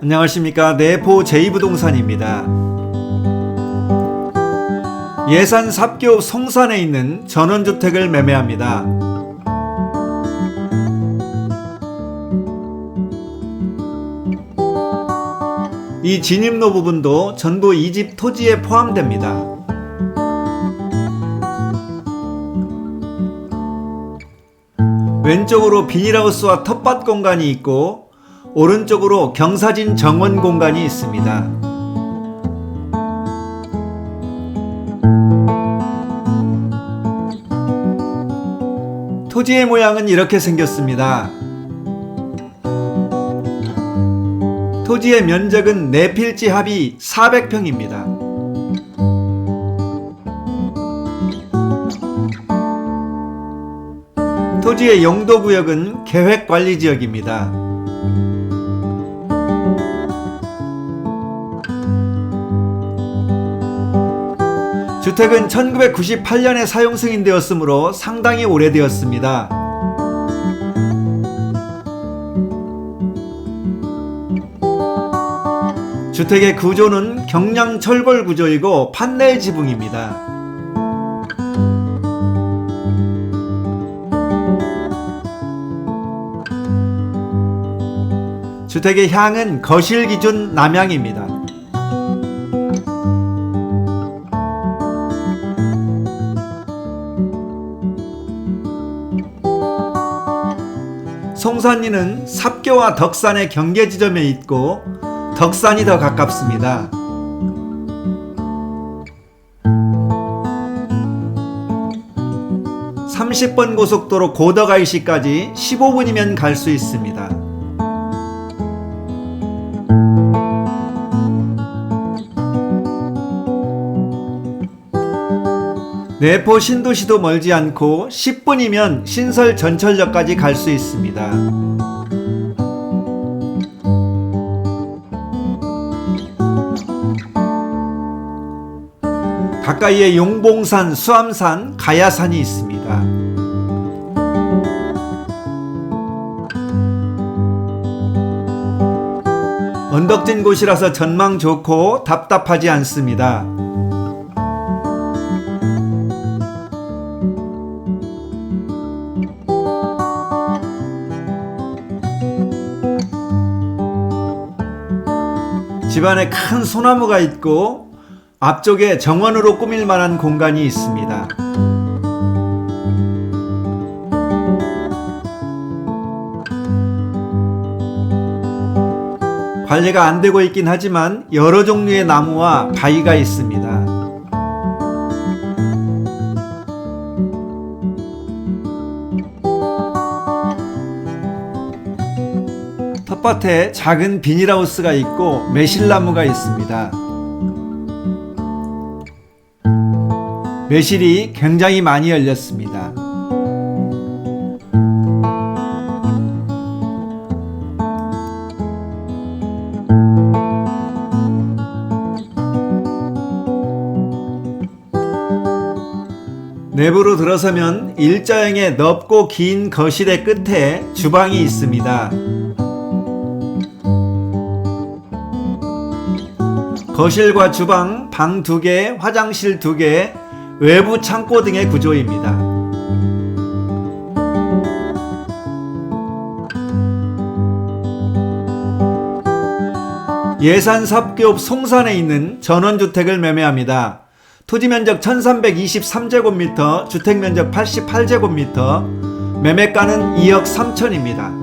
안녕하십니까 내포 제2부동산입니다. 예산 삽교 송산에 있는 전원주택을 매매합니다. 이 진입로 부분도 전부 이 집 토지에 포함됩니다. 왼쪽으로 비닐하우스와 텃밭 공간이 있고 오른쪽으로 경사진 정원 공간이 있습니다. 토지의 모양은 이렇게 생겼습니다. 토지의 면적은 네 필지 합이 400평입니다. 토지의 용도 구역은 계획 관리 지역입니다. 주택은 1998년에 사용 승인되었으므로 상당히 오래되었습니다. 주택의 구조는 경량 철골 구조이고 판넬 지붕입니다. 주택의 향은 거실 기준 남향입니다. 송산리는 삽교와 덕산의 경계 지점에 있고 덕산이 더 가깝습니다. (30번) 고속도로 고덕IC까지 (15분이면) 갈 수 있습니다. 내포 신도시도 멀지 않고 10분이면 신설 전철역까지 갈 수 있습니다. 가까이에 용봉산, 수암산, 가야산이 있습니다. 언덕진 곳이라서 전망 좋고 답답하지 않습니다. 집안에 큰 소나무가 있고 앞쪽에 정원으로 꾸밀 만한 공간이 있습니다. 관리가 안 되고 있긴 하지만 여러 종류의 나무와 바위가 있습니다. 텃밭에 작은 비닐하우스가 있고 매실나무가 있습니다. 매실이 굉장히 많이 열렸습니다. 내부로 들어서면 일자형의 넓고 긴 거실의 끝에 주방이 있습니다. 거실과 주방, 방 두 개, 화장실 두 개, 외부 창고 등의 구조입니다. 예산 삽교읍 송산에 있는 전원주택을 매매합니다. 토지 면적 1323제곱미터, 주택 면적 88제곱미터, 매매가는 2억 3천입니다.